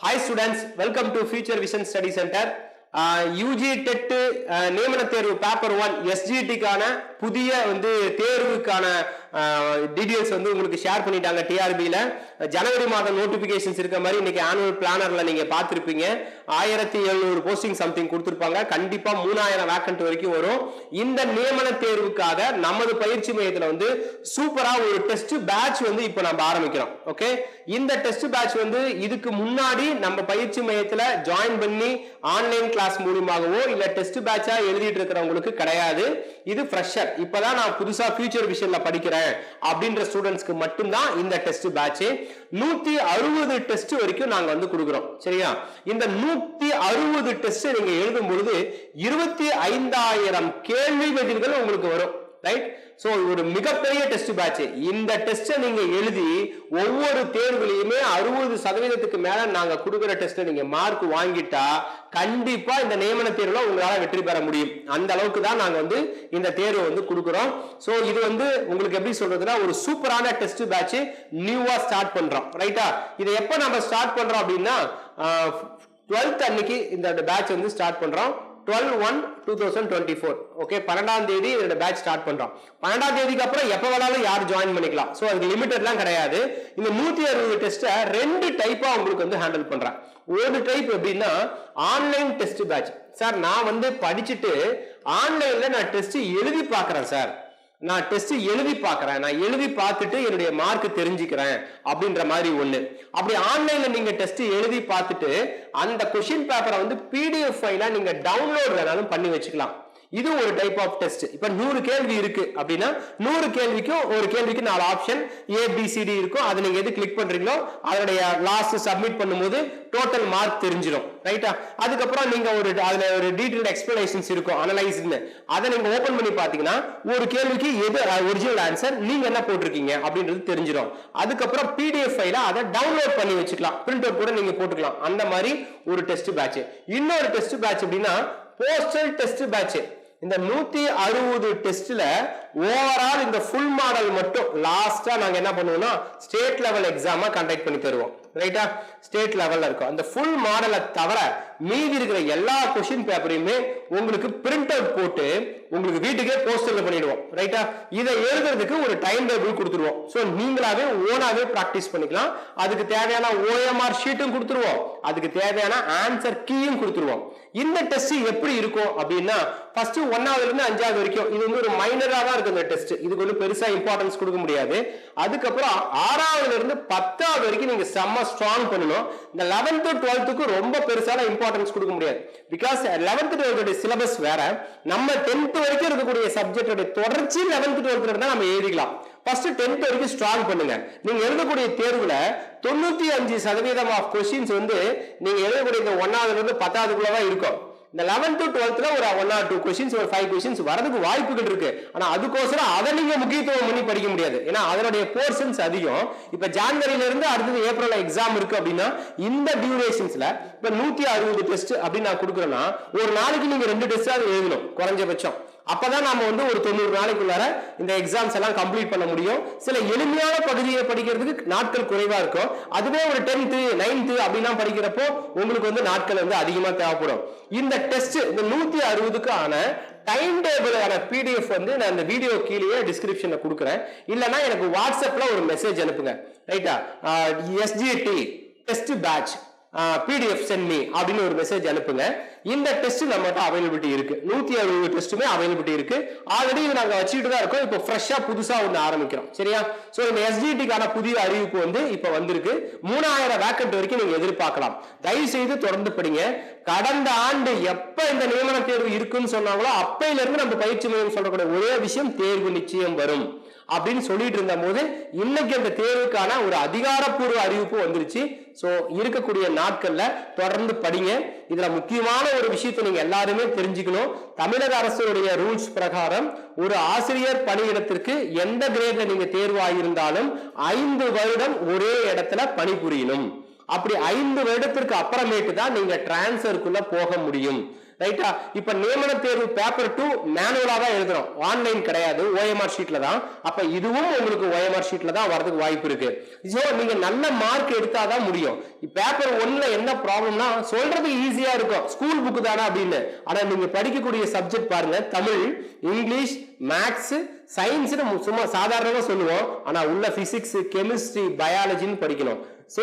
Hi students welcome to future vision study centre UG TET நியமன தேர்வு paper one எஸ்ஜிடிக்கான புதிய வந்து தேர்வுக்கான டீட்டெயில்ஸ் வந்து உங்களுக்கு ஷேர் பண்ணிட்டாங்க டிஆர்பியில் ஜனவரி மாதம் நோட்டிஃபிகேஷன்ஸ் இருக்க மாதிரி இன்னைக்கு ஆனுவல் பிளானரில் நீங்கள் பார்த்துருப்பீங்க. ஆயிரத்தி எழுநூறு போஸ்டிங் சம்திங் கொடுத்துருப்பாங்க. கண்டிப்பாக மூணாயிரம் வேக்கண்ட் வரைக்கும் வரும். இந்த நியமன தேர்வுக்காக நமது பயிற்சி மையத்தில் வந்து சூப்பராக ஒரு டெஸ்ட் பேட்ச் வந்து இப்போ நம்ம ஆரம்பிக்கிறோம். ஓகே இந்த டெஸ்ட் பேட்ச் வந்து இதுக்கு முன்னாடி நம்ம பயிற்சி மையத்தில் ஜாயின் பண்ணி ஆன்லைன் கிளாஸ் மூலியமாகவோ இல்லை டெஸ்ட் பேட்சாக எழுதிட்டு இருக்கிறவங்களுக்கு கிடையாது. இது ஃப்ரெஷர் இப்பதான் நான் புதுசாக ஃபியூச்சர் விஷயத்தில் படிக்கிறேன். அப்படின்ற ஸ்டூடெண்ட்ஸ்க்கு மட்டும்தான் இந்த டெஸ்ட் பேட்ச் நூத்தி அறுபது டெஸ்ட் வரைக்கும் நாங்க வந்து கொடுக்குறோம். சரியா? இந்த நூத்தி அறுபது டெஸ்ட் நீங்க எழுதும் பொழுது இருபத்தி ஐந்தாயிரம் கேள்வி பதில்கள் உங்களுக்கு வரும். ரைட் ஸோ ஒரு மிகப்பெரிய டெஸ்ட் பேட்ச் இந்த டெஸ்ட்டை நீங்கள் எழுதி ஒவ்வொரு தேர்வுலையுமே அறுபது சதவீதத்துக்கு மேலே நாங்கள் கொடுக்குற டெஸ்ட்டை நீங்கள் மார்க் வாங்கிட்டா கண்டிப்பாக இந்த நியமன தேர்வில் உங்களால் வெற்றி பெற முடியும். அந்த அளவுக்கு தான் நாங்கள் வந்து இந்த தேர்வை வந்து கொடுக்குறோம். ஸோ இது வந்து உங்களுக்கு எப்படி சொல்றதுன்னா ஒரு சூப்பரான டெஸ்ட் பேட்ச் நியூவாக ஸ்டார்ட் பண்ணுறோம் ரைட்டா இதை எப்போ நம்ம ஸ்டார்ட் பண்ணுறோம் அப்படின்னா டுவெல்த் அன்னைக்கு இந்த பேட்ச் வந்து ஸ்டார்ட் பண்ணுறோம் twelve one two thousand twenty four okay பன்னெண்டாம் தேதி என்னோட பேட்ச் ஸ்டார்ட் பண்றோம். பன்னெண்டாம் தேதிக்கு அப்புறம் எப்போ வேணாலும் யார் ஜாயின் பண்ணிக்கலாம். ஸோ அதுக்கு லிமிட்டட்லாம் கிடையாது. இந்த நூத்தி அறுபது டெஸ்ட்டை ரெண்டு டைப்பா உங்களுக்கு வந்து ஹேண்டில் பண்றேன். ஒரு டைப் எப்படின்னா ஆன்லைன் டெஸ்ட் பேட்ச் சார் நான் வந்து படிச்சுட்டு ஆன்லைன்ல நான் டெஸ்ட் எழுதி பாக்குறேன் சார் நான் டெஸ்ட் எழுதி பார்க்குறேன். நான் எழுதி பார்த்துட்டு என்னுடைய மார்க் தெரிஞ்சுக்கிறேன் அப்படின்ற மாதிரி ஒண்ணு. அப்படி ஆன்லைன்ல நீங்க டெஸ்ட் எழுதி பார்த்துட்டு அந்த கொஷின் பேப்பரை வந்து பிடிஎஃப் ஃபைலாக நீங்க டவுன்லோட் வேணாலும் பண்ணி வச்சுக்கலாம். இது ஒரு டைப் ஆஃப் டெஸ்ட் இப்ப நூறு கேள்வி இருக்கு அப்படின்னா நூறு கேள்விக்கும் ஒரு கேள்விக்கு நாலு ஆப்ஷன் ஏபிசிடி இருக்கும். அதை நீங்க எது கிளிக் பண்றீங்களோ அதனுடைய லாஸ்ட் சப்மிட் பண்ணும்போது டோட்டல் மார்க் தெரிஞ்சிடும் ரைட்டா அதுக்கப்புறம் நீங்க ஒரு அதுல ஒரு டீடைல் எக்ஸ்பிளனேஷன்ஸ் இருக்கும் அனலைஸ்னு அதை நீங்க ஓபன் பண்ணி பாத்தீங்கன்னா ஒரு கேள்விக்கு எது ஒரிஜினல் ஆன்சர் நீங்க என்ன போட்டிருக்கீங்க அப்படின்றது தெரிஞ்சிடும் அதுக்கப்புறம் பிடிஎஃப் ஃபைல அதை டவுன்லோட் பண்ணி வச்சுக்கலாம். பிரிண்ட் அவுட் கூட நீங்க போட்டுக்கலாம். அந்த மாதிரி ஒரு டெஸ்ட் பேட்ச் இன்னொரு டெஸ்ட் பேட்ச் அப்படின்னா போஸ்டல் டெஸ்ட் பேட்ச் இந்த நூத்தி அறுபது டெஸ்ட்ல ஓவரால் இந்த ஃபுல் மாடல் மட்டும் லாஸ்டா நாங்க என்ன பண்ணுவோம்னா ஸ்டேட் லெவல் எக்ஸாமா கண்டக்ட் பண்ணி தருவோம். ரைட்டா ஸ்டேட் லெவல்ல இருக்கும். அந்த ஃபுல் மாடலை தவிர மீதி இருக்கிற எல்லா கொஸ்டின் பேப்பரையுமே உங்களுக்கு பிரிண்ட் அவுட் போட்டு உங்களுக்கு வீட்டுக்கே போஸ்டர்ல பண்ணிடுவோம். ரைட்டா இதை எழுதுறதுக்கு ஒரு டைம் டேபிள் கொடுத்துருவோம். ஸோ நீங்களாவே ஓனாவே ப்ராக்டிஸ் பண்ணிக்கலாம். அதுக்கு தேவையான ஓஎம்ஆர் ஷீட்டும் கொடுத்துருவோம். அதுக்கு தேவையான ஆன்சர் கீயும் கொடுத்துருவோம். இந்த டெஸ்ட் எப்படி இருக்கும் அப்படின்னா ஃபர்ஸ்ட் ஒன்னாவதுல இருந்து அஞ்சாவது வரைக்கும் இது வந்து ஒரு மைனரா தான் இருக்கு இந்த டெஸ்ட் இதுக்கு வந்து பெருசா இம்பார்ட்டன்ஸ் கொடுக்க முடியாது. அதுக்கப்புறம் ஆறாவதுல இருந்து பத்தாவது வரைக்கும் நீங்க செம்ம ஸ்ட்ராங் பண்ணணும். இந்த லெவன்த்து டுவெல்த்துக்கு ரொம்ப பெருசான இம்பார்ட்டன்ஸ் கொடுக்க முடியாது. பிகாஸ் லெவன்த் டுவெல்த்துடைய சிலபஸ் வேற. நம்ம டென்த்து வரைக்கும் இருக்கக்கூடிய சப்ஜெக்டோட தொடர்ச்சி லெவன்த் டுவெல்த்ல இருந்தா நம்ம எழுதிக்கலாம். ஃபர்ஸ்ட் டென்த் வரைக்கும் ஸ்ட்ராங் பண்ணுங்க. நீங்க எழுதக்கூடிய தேர்வுல தொண்ணூத்தி அஞ்சு சதவீதம் ஆஃப் கொஸ்டின்ஸ் வந்து நீங்க எழுதக்கூடிய இந்த ஒன்னாவதுல இருந்து பத்தாவதுக்குள்ளதான் இருக்கும். இந்த லெவன்த் டுவெல்த்ல ஒரு ஒன் ஆர் டூ கொஸ்டின்ஸ் ஒரு ஃபைவ் கொஸ்டின்ஸ் வரதுக்கு வாய்ப்புகள் இருக்கு. ஆனா அதுக்கோசரம் அதை நீங்க முக்கியத்துவம் பண்ணி படிக்க முடியாது. ஏன்னா அதனுடைய போர்ஷன்ஸ் அதிகம். இப்ப ஜான்வரியில இருந்து அடுத்தது ஏப்ரல் எக்ஸாம் இருக்கு அப்படின்னா இந்த டியூரேஷன்ஸ்ல இப்ப நூத்தி அறுபது டெஸ்ட் அப்படின்னு நான் கொடுக்குறேன்னா ஒரு நாளைக்கு நீங்க ரெண்டு டெஸ்ட் எழுதணும். குறைஞ்சபட்சம். அப்பதான் நாம வந்து ஒரு தொண்ணூறு நாளைக்குள்ளார இந்த எக்ஸாம்ஸ் எல்லாம் கம்ப்ளீட் பண்ண முடியும். சில எளிமையான பகுதியை படிக்கிறதுக்கு நாட்கள் குறைவா இருக்கும். அதுவே ஒரு டென்த்து நைன்த்து அப்படிலாம் படிக்கிறப்போ உங்களுக்கு வந்து நாட்கள் வந்து அதிகமா தேவைப்படும். இந்த டெஸ்ட் இந்த நூத்தி அறுபதுக்கான டைம் டேபிளான பிடிஎஃப் வந்து நான் இந்த வீடியோ கீழேயே டிஸ்கிரிப்ஷன்ல கொடுக்குறேன். இல்லைன்னா எனக்கு வாட்ஸ்அப்ல ஒரு மெசேஜ் அனுப்புங்க. ரைட்டா SGT test batch PDF send me அப்படின்னு ஒரு மெசேஜ் அனுப்புங்க. இந்த டெஸ்ட் நம்மகிட்ட அவைலபிலிட்டி இருக்கு. நூத்தி அறுபது டெஸ்ட்டுமே அவைலபிலிட்டி இருக்கு. ஆல்ரெடி இது நாங்க வச்சுட்டு தான் இருக்கோம். இப்போ ஃப்ரெஷ்ஷா புதுசா ஒன்று ஆரம்பிக்கிறோம். சரியா? சோ இந்த எஸ்டிடிக்கான புதிய அறிவிப்பு வந்து இப்போ வந்திருக்கு. மூணாயிரம் வேக்கண்ட் வரைக்கும் நீங்க எதிர்பார்க்கலாம். தயவு செய்து தொடர்ந்து படிங்க. கடந்த ஆண்டு எப்ப இந்த நியமன தேர்வு இருக்குன்னு சொன்னாங்களோ அப்பையில இருந்து நம்ம பயிற்சி மையம் சொல்லக்கூடிய ஒரே விஷயம் தேர்வு நிச்சயம் வரும். அப்படின்னு சொல்லிட்டு இருந்த போது இன்னைக்கு அந்த தேர்வுக்கான ஒரு அதிகாரப்பூர்வ அறிவிப்பு வந்துருச்சு. சோ இருக்கக்கூடிய நாட்கள்ல தொடர்ந்து படிங்க. இதுல முக்கியமான ஒரு விஷயத்தை நீங்க எல்லாருமே தெரிஞ்சுக்கணும். தமிழக அரசுடைய ரூல்ஸ் பிரகாரம் ஒரு ஆசிரியர் பணியிடத்திற்கு எந்த கிரேட்ல நீங்க தேர்வாயிருந்தாலும் ஐந்து வருடம் ஒரே இடத்துல பணிபுரியணும். அப்படி ஐந்து வருடத்திற்கு அப்புறமேட்டு தான் நீங்க டிரான்ஸ்ஃபருக்குள்ள போக முடியும். ரைட்டா? இப்ப நியமன தேர்வு பேப்பர் டூ மேனுவலா தான் எழுதுறோம். ஆன்லைன் கிடையாது. ஓஎம்ஆர் ஷீட்ல தான். அப்ப இதுவும் உங்களுக்கு ஓஎம்ஆர் ஷீட்ல தான் வரதுக்கு வாய்ப்பு இருக்கு. ஸோ நீங்க நல்ல மார்க் எடுத்தாதான் முடியும். பேப்பர் ஒன்ல என்ன ப்ராப்ளம்னா சொல்றது ஈஸியா இருக்கும். ஸ்கூல் புக்கு தானே அப்படின்னு. ஆனா நீங்க படிக்கக்கூடிய சப்ஜெக்ட் பாருங்க. தமிழ் இங்கிலீஷ் மேக்ஸ் சயின்ஸ் சும்மா சாதாரணமா சொல்லுவோம். ஆனா உள்ள பிசிக்ஸ் கெமிஸ்ட்ரி பயாலஜின்னு படிக்கணும். சோ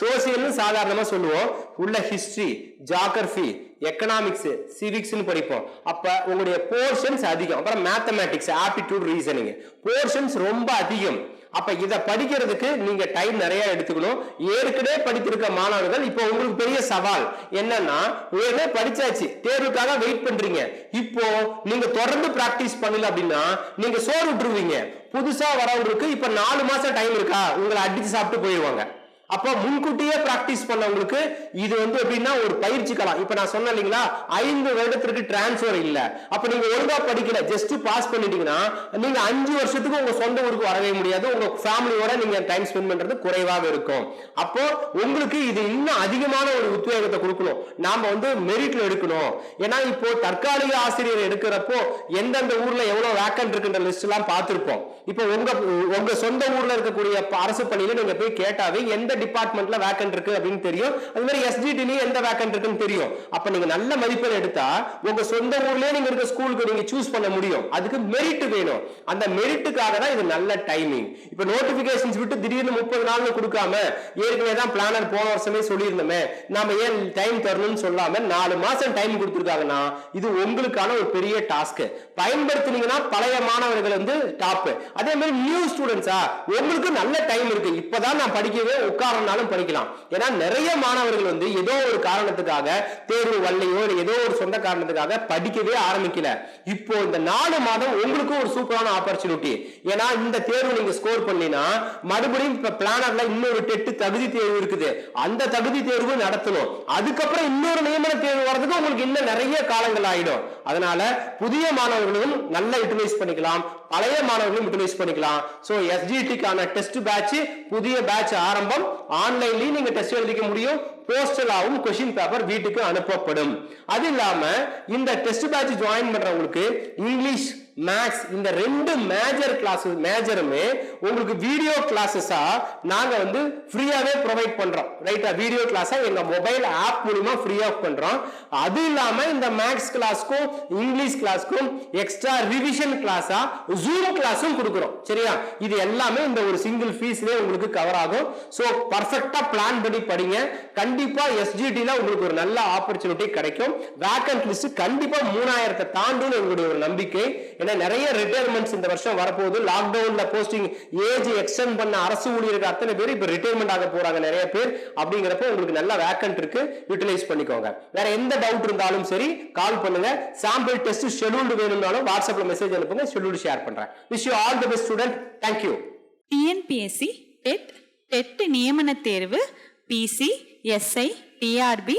சோசியல்னு சாதாரணமா சொல்லுவோம். உள்ள ஹிஸ்டரி ஜாகிரபி எக்கனாமிக்ஸ் சிவிக்ஸ்னு படிப்போம். அப்ப உங்களுடைய போர்ஷன்ஸ் அதிகம். அப்புறம் மேத்தமேட்டிக்ஸ் ஆப்டிடியூட் ரீசனிங் போர்ஷன்ஸ் ரொம்ப அதிகம். அப்ப இதை படிக்கிறதுக்கு நீங்க டைம் நிறைய எடுத்துக்கணும். ஏற்கனவே படித்திருக்க மாணவர்கள் இப்போ உங்களுக்கு பெரிய சவால். என்னன்னா ஏற்கனவே படிச்சாச்சு. தேர்வுக்காக வெயிட் பண்றீங்க. இப்போ நீங்க தொடர்ந்து பிராக்டிஸ் பண்ணல அப்படின்னா நீங்க சோறு விட்டுருவீங்க புதுசா வரவங்களுக்கு இப்ப நாலு மாசம் டைம் இருக்கா? உங்களை அடிச்சு சாப்பிட்டு போயிடுவாங்க அப்போ முன்கூட்டியே பிராக்டிஸ் பண்ணவங்களுக்கு இது வந்து எப்படின்னா ஒரு பயிற்சி களம். இப்ப நான் சொன்னேன் இல்லைங்களா? ஐந்து வருடத்திற்கு டிரான்ஸ்ஃபர் இல்ல. அப்ப நீங்க ஒழுங்கா படிக்கல. ஜஸ்ட் பாஸ் பண்ணிட்டீங்கன்னா நீங்க அஞ்சு வருஷத்துக்கு உங்க சொந்த ஊருக்கு வரவே முடியாது. உங்க ஃபேமிலியோட நீங்க டைம் ஸ்பெண்ட் பண்றது குறைவாக இருக்கும். அப்போ உங்களுக்கு இது இன்னும் அதிகமான ஒரு உத்வேகத்தை கொடுக்கணும். நாம வந்து மெரிட்ல எடுக்கணும். ஏன்னா இப்போ தற்காலிக ஆசிரியர் எடுக்கிறப்போ எந்தெந்த ஊர்ல எவ்வளவு வேக்கன்ட் இருக்குன்ற லிஸ்ட் எல்லாம் பார்த்திருப்போம். இப்போ உங்க உங்க சொந்த ஊர்ல இருக்கக்கூடிய அரசு பள்ளியில நீங்க போய் கேட்டாவே எந்த டிபார்ட்மெண்ட்ல வேக்கன்ட் இருக்கு அப்படின்னு தெரியும். அது மாதிரி எஸ்டிடிலையும் எந்த வேக்கன்ட் இருக்குன்னு தெரியும். அப்ப நீங்க நல்ல மதிப்பெண் எடுத்தா உங்க சொந்த ஊர்லயே நீங்க இருக்க ஸ்கூலுக்கு நீங்க சூஸ் பண்ண முடியும். அதுக்கு மெரிட் வேணும். அந்த மெரிட்டுக்காக தான் இது நல்ல டைமிங் இப்ப நோட்டிபிகேஷன்ஸ் விட்டு திடீர்னு முப்பது நாள்னு கொடுக்காம ஏற்கனவே தான் பிளானர் போன வருஷமே சொல்லியிருந்தோமே நாம ஏன் டைம் தரணும்னு சொல்லாம நாலு மாசம் டைம் கொடுத்துருக்காங்கன்னா இது உங்களுக்கான ஒரு பெரிய டாஸ்க் பயன்படுத்தினீங்கன்னா பழைய மாணவர்கள் வந்து டாப் அதே மாதிரி நியூ ஸ்டூடெண்ட்ஸா உங்களுக்கு நல்ல டைம் இருக்கு. இப்பதான் நான் படிக்கவே காரணம்னாலும் படிக்கலாம். ஏன்னா நிறைய மாணவர்கள் வந்து ஏதோ ஒரு காரணத்துக்காக தேர்வு வல்லையோ இல்லை ஏதோ ஒரு சொந்த காரணத்துக்காக படிக்கவே ஆரம்பிக்கல. இப்போ இந்த நாலு மாதம் உங்களுக்கும் ஒரு சூப்பரான ஆப்பர்ச்சுனிட்டி ஏன்னா இந்த தேர்வு நீங்க ஸ்கோர் பண்ணினா மறுபடியும் இப்ப பிளானர்ல இன்னொரு டெட்டு தகுதி தேர்வு இருக்குது. அந்த தகுதி தேர்வு நடத்தணும். அதுக்கப்புறம் இன்னொரு நியமன தேர்வு வர்றதுக்கு உங்களுக்கு இன்னும் நிறைய காலங்கள் ஆயிடும். அதனால புதிய மாணவர்களும் நல்லா யூட்டிலைஸ் பண்ணிக்கலாம். பழைய மாணவர்களும் யூட்டிலைஸ் பண்ணிக்கலாம். ஸோ எஸ்ஜிடிக்கான டெஸ்ட் பேட்ச் புதிய பேட்ச் ஆரம்பம் ஆன்லைன்லயும் நீங்க டெஸ்ட் எழுதிக்க முடியும். போஸ்டலாகவும் கொஸ்டின் பேப்பர் வீட்டுக்கு அனுப்பப்படும். அது இல்லாம இந்த டெஸ்ட் பேட்ச் ஜாயின் பண்றவங்களுக்கு இங்கிலீஷ் மேக்ஸ் இந்த ரெண்டு மேஜர் கிளாஸஸ் மேஜருமே உங்களுக்கு வீடியோ கிளாஸஸா நாங்க வந்து ஃப்ரீயாவே ப்ரொவைட் பண்றோம். ரைட்டா வீடியோ கிளாஸா எங்க மொபைல் ஆப் மூலியமா ஃப்ரீ ஆஃப் பண்றோம். அது இல்லாம இந்த மேக்ஸ் கிளாஸ்க்கும் இங்கிலீஷ் கிளாஸ்க்கும் எக்ஸ்ட்ரா ரிவிஷன் கிளாஸா ஜூம் கிளாஸும் கொடுக்குறோம். சரியா? இது எல்லாமே இந்த ஒரு சிங்கிள் ஃபீஸ்லேயே உங்களுக்கு கவர் ஆகும். ஸோ பர்ஃபெக்டா பிளான் பண்ணி படிங்க. கண்டிப்பா எஸ்ஜிடில உங்களுக்கு ஒரு நல்ல ஆப்பர்ச்சுனிட்டி கிடைக்கும். வேக்கன்ட் லிஸ்ட் கண்டிப்பா மூணாயிரத்தை தாண்டும் எங்களுடைய ஒரு நம்பிக்கை. ஏன்னா நிறைய ரிட்டையர்மெண்ட்ஸ் இந்த வருஷம் வரப்போகுது. லாக்டவுன்ல போஸ்டிங் ஏஜ் எக்ஸ்டெண்ட் பண்ண அரசு ஊழியர்கள் அத்தனை பேர் இப்போ ரிட்டையர்மெண்ட் ஆக போறாங்க நிறைய பேர். அப்படிங்கிறப்போ உங்களுக்கு நல்ல வேக்கன்ட் இருக்கு. யூட்டிலைஸ் பண்ணிக்கோங்க. வேற எந்த டவுட் இருந்தாலும் சரி கால் பண்ணுங்க. சாம்பிள் டெஸ்ட் ஷெடியூல்டு வேணும்னாலும் வாட்ஸ்அப்ல மெசேஜ் அனுப்புங்க. ஷெடியூல் ஷேர் பண்றேன். Wish you all the best student thank you TNPSC TET TET நியமன தேர்வு PC SI TRB